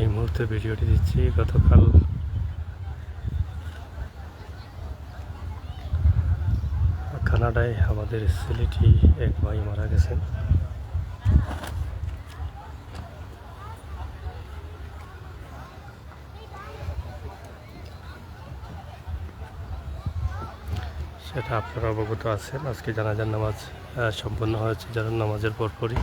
এই মুহূর্তে ভিডিওটি দিচ্ছি। গতকাল কানাডায় আমাদের সিলেটি এক ভাই মারা গেছেন। সেটা আপনারা অবগত আছেন। আজকে জানাজার নামাজ সম্পন্ন হয়েছে। জানার নামাজের পরপরই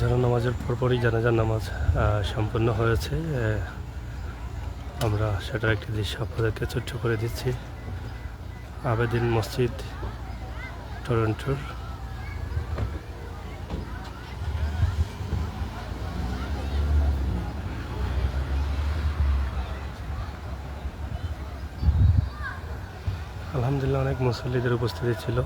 জানার নামাজের পরপরই জানাজার নামাজ সম্পন্ন হয়েছে আমরা সেটার একটি দৃশ্য আপনাদেরকে ছোট্ট করে দিচ্ছি। আবেদিন মসজিদ, টরন্টোর। আলহামদুলিল্লাহ, অনেক মুসল্লিদের উপস্থিতি ছিল।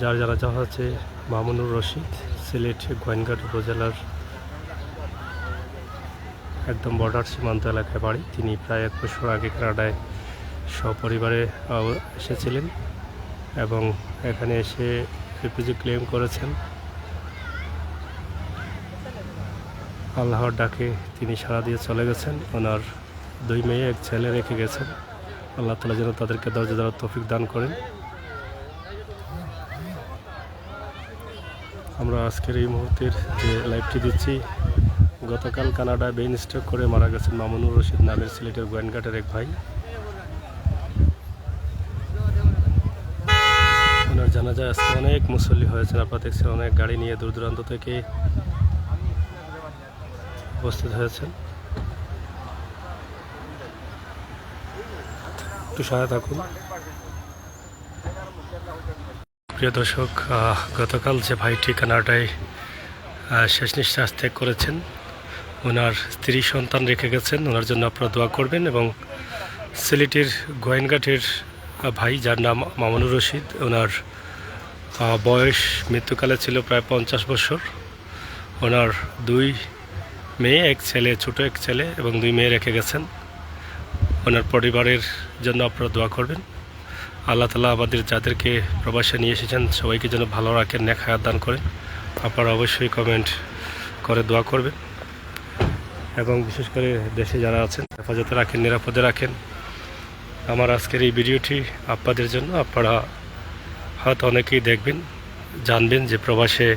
যার যারা যাওয়া হচ্ছে মামুনুর রশিদ, সিলেট গোয়েনঘাট উপজেলার একদম বর্ডার সীমান্ত এলাকায় বাড়ি। তিনি প্রায় এক বছর আগে কানাডায় সপরিবারে এসেছিলেন এবং এখানে এসে রিফিউজি ক্লেম করেছেন। আল্লাহর ডাকে তিনি সাড়া দিয়ে চলে গেছেন। ওনার দুই মেয়ে, এক ছেলে রেখে গেছেন। আল্লাহ তালা যেন তাদেরকে দরজা দেওয়ার তফিক দান করেন। আমরা আজকের এই মুহূর্তের যে লাইভটি দিচ্ছি, গতকাল কানাডায় বেইন স্ট্রোক করে মারা গেছেন মামুনুর রশিদ নামের সিলেটের গোয়েনঘাটের এক ভাই। ওনার জানাজায় আজকে অনেক মুসল্লি হয়েছেন, আপনারা দেখছেন অনেক গাড়ি নিয়ে দূর দূরান্ত থেকে উপস্থিত হয়েছেন। একটু সহায় থাকুন। প্রিয় দর্শক গতকাল যে ভাইটি কানাডায় শেষ নিঃশ্বাস ত্যাগ করেছেন, ওনার স্ত্রী সন্তান রেখে গেছেন, ওনার জন্য আপনারা দোয়া করবেন এবং সিলেটের গোয়েনঘাটের ভাই যার নাম মামুনুর রশিদ, ওনার বয়স মৃত্যুকালে ছিল প্রায় পঞ্চাশ বছর। ওনার দুই মেয়ে, এক ছেলে, ছোট এক ছেলে এবং দুই মেয়ে রেখে গেছেন। ওনার পরিবারের জন্য আপনারা দোয়া করবেন। আল্লাহ তালা আমাদের যাদেরকে প্রবাসে নিয়ে এসেছেন, সবাইকে যেন ভালো রাখেন নেক হায়াত দান করেন আপনারা অবশ্যই কমেন্ট করে দোয়া করবেন। এবং বিশেষ করে দেশে যারা আছেন, হেফাজতে রাখেন, নিরাপদে রাখেন। আমার আজকের এই ভিডিওটি আপনাদের জন্য আপনারা হয়তো অনেকেই দেখবেন, জানবেন যে প্রবাসে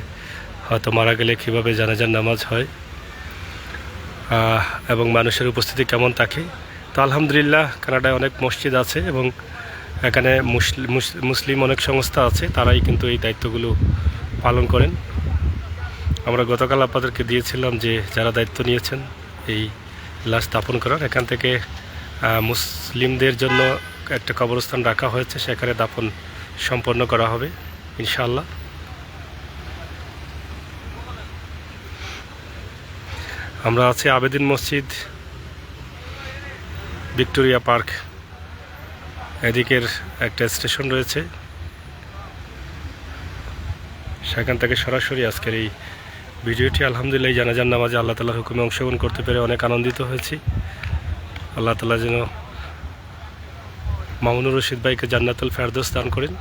হয়তো মারা গেলে কীভাবে জানাজার নামাজ হয় এবং মানুষের উপস্থিতি কেমন থাকে। তো আলহামদুলিল্লাহ, কানাডায় অনেক মসজিদ আছে এবং এখানে মুসলিম অনেক সংস্থা আছে, তারাই কিন্তু এই দায়িত্বগুলো পালন করেন। আমরা গতকাল আপনাদেরকে দিয়েছিলাম যে যারা দায়িত্ব নিয়েছেন, এই লাশ স্থাপন করার। এখান থেকে মুসলিমদের জন্য একটা কবরস্থান রাখা হয়েছে, সেখানে দাপন সম্পন্ন করা হবে ইনশাল্লাহ আমরা আছি আবেদিন মসজিদ, ভিক্টোরিয়া পার্ক। এদিকের একটা স্টেশন রয়েছে। সেখান থেকে সরাসরি আজকের এই ভিডিওটি, আলহামদুলিল্লাহ জানাজান নামাজে আল্লাহ তালার হুকুমে অংশগ্রহণ করতে পেরে অনেক আনন্দিত হয়েছি। আল্লাহ তালা যেন মামুনুর রশিদ ভাইকে জান্নাতুল ফেরদোস দান করেন।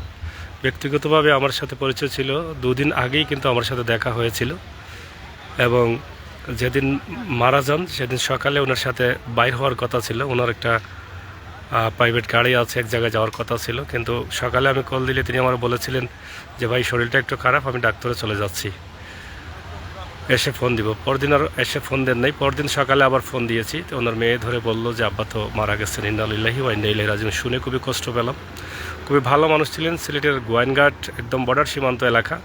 ব্যক্তিগতভাবে আমার সাথে পরিচয় ছিল, দুদিন আগেই কিন্তু আমার সাথে দেখা হয়েছিল। এবং যেদিন মারা যান, সেদিন সকালে ওনার সাথে বাইর হওয়ার কথা ছিল। ওনার একটা প্রাইভেট গাড়ি আছে, এক জায়গায় যাওয়ার কথা ছিল। কিন্তু সকালে আমি কল দিলে তিনি আমার বলেছিলেন যে, ভাই, শরীরটা একটু খারাপ, আমি ডাক্তারে চলে যাচ্ছি। এসে ফোন দিব। পরদিন আর এসে ফোন দেন নাই। পরদিন সকালে আবার ফোন দিয়েছি। তো ওনার মেয়ে ধরে বলল যে, আব্বা তো মারা গেছেন ইন্দালিল্লাহি ওয়াইন্দাইল্লাহি রাজিম শুনে খুবই কষ্ট পেলাম। খুবই ভালো মানুষ ছিলেন। সিলেটের গোয়াইনঘাট, একদম বর্ডার সীমান্ত এলাকা।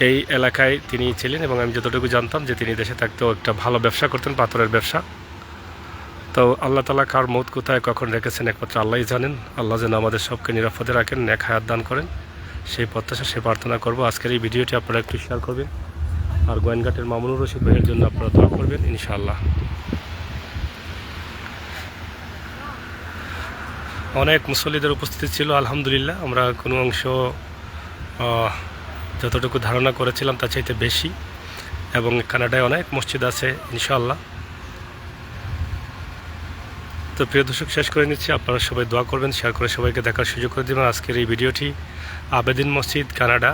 এই এলাকায় তিনি ছিলেন এবং আমি যতটুকু জানতাম যে, তিনি দেশে থাকতেও একটা ভালো ব্যবসা করতেন, পাথরের ব্যবসা। তো আল্লাহ তালা কার মত কোথায়, কখন রেখেছেন একমাত্র আল্লাহই জানেন। আল্লাহ যেন আমাদের সবকে নিরাপদে রাখেন নেক হায়াত দান করেন। সেই প্রত্যাশা সে প্রার্থনা করব। আজকের এই ভিডিওটি আপনারা একটু শেয়ার করবেন। আর গোয়েনঘাটের মামুনুর রশিদ ভাইয়ের জন্য আপনারা দোয়া করবেন, ইনশাআল্লাহ। অনেক মুসল্লিদের উপস্থিতি ছিল, আলহামদুলিল্লাহ। আমরা কোনো অংশ যতটুকু ধারণা করেছিলাম তার চাইতে বেশি। এবং কানাডায় অনেক মসজিদ আছে, ইনশাআল্লাহ। তো প্রিয় দর্শক, শেষ করে নিচ্ছি। আপনারা সবাই দোয়া করবেন, শেয়ার করে সবাইকে দেখার সুযোগ করে দেবেন। আজকের এই ভিডিওটি আবেদিন মসজিদ, কানাডা,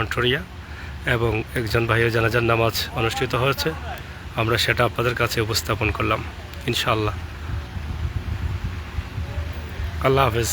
অন্টোরিয়া এবং একজন ভাইয়ের জানাজার নামাজ অনুষ্ঠিত হয়েছে। আমরা সেটা আপনাদের কাছে উপস্থাপন করলাম। ইনশাল্লাহ আল্লাহ হাফেজ।